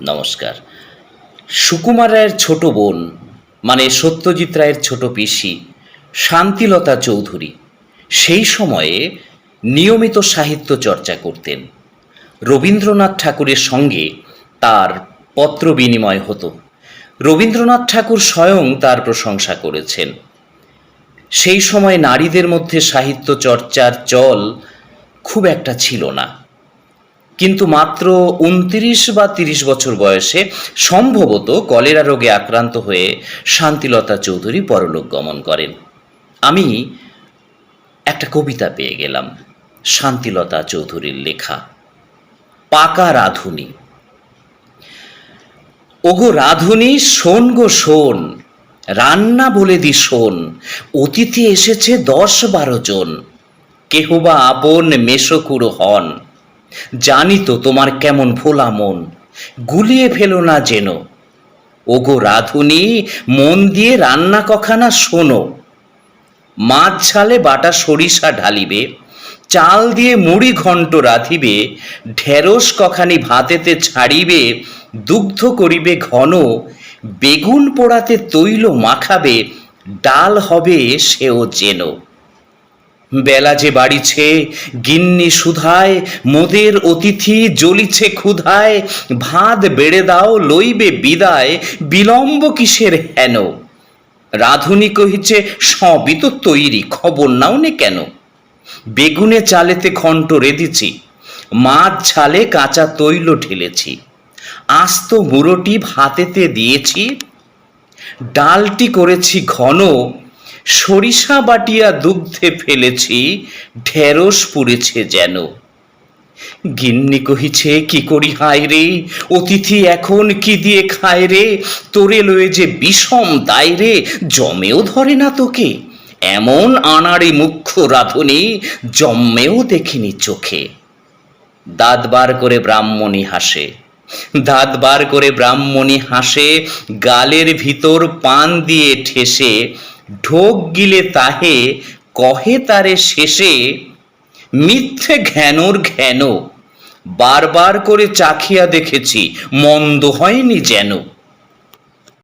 নমস্কার। সুকুমার রায়ের ছোট বোন মানে সত্যজিৎ রায়ের ছোট পিসি, শান্তিলতা চৌধুরী, সেই সময়ে নিয়মিত সাহিত্য চর্চা করতেন। রবীন্দ্রনাথ ঠাকুরের সঙ্গে তার পত্র বিনিময় হতো। রবীন্দ্রনাথ ঠাকুর স্বয়ং তার প্রশংসা করেছেন। সেই সময় নারীদের মধ্যে সাহিত্য চর্চার চল খুব একটা ছিল না। কিন্তু মাত্র উনত্রিশ বা তিরিশ বছর বয়সে সম্ভবত কলেরা রোগে আক্রান্ত হয়ে শান্তিলতা চৌধুরী পরলোক গমন করেন। আমি একটা কবিতা পেয়ে গেলাম, শান্তিলতা চৌধুরীর লেখা, পাকা রাধুনী। ওগো রাধুনী, শোন গো শোন, রান্না বলে দি শোন অতিথি এসেছে দশ বারো জন কেহ বা আপন মেশকুড়ো হন। জানি তো তোমার কেমন ভোলা মন, গুলিয়ে ফেলো না যেন। ওগো রাধুনী, মন দিয়ে রান্না কখানা শোনো। মাছ ঝালে বাটা সরিষা ঢালিবে, চাল দিয়ে মুড়ি ঘণ্ট রাঁধিবে, ঢেঁড়স কখানি ভাতেতে ছাড়িবে, দুগ্ধ করিবে ঘন, বেগুন পোড়াতে তৈল মাখাবে, ডাল হবে সেও যেন। বেলা যে বাড়িছে, গিন্নি সুধায়, মোদের অতিথি জ্বলিছে ক্ষুধায়, ভাত বেড়ে দাও লইবে বিদায়, বিলম্ব কিসের হেন? রাধুনি কহিছে, সবই তো তৈরি, খবর নাও নে কেন? বেগুনে চালেতে ঘন্ট রেঁধেছি, মাছ ঝালে কাঁচা তৈল ঢেলেছি, আস্ত মুড়োটি ভাতেতে দিয়েছি, ডালটি করেছি ঘন সরিষা বাটিয়া দুগ্ধে ফেলেছি, ঢেঁড়স পুড়েছে যেন। গিন্নি কহিছে, কি করি হায় রে? অতিথি এখন কি দিয়ে খায় রে? তোরে লয়ে যে বিষম দায় রে, জমেও ধরে না তোকে। এমন আনাড়ি মুখ্য রাধুনি জন্মেও দেখিনি চোখে। দাঁত বার করে ব্রাহ্মণী হাসে। দাঁত বার করে ব্রাহ্মণী হাসে, গালের ভিতর পান দিয়ে ঠেসে ঢোক গিলে তাহে, কহে তারে শেষে, মিথ্যে ঘ্যানোর ঘ্যানো। বারবার করে চাখিয়া দেখেছি, মন্দ হয়নি যেন।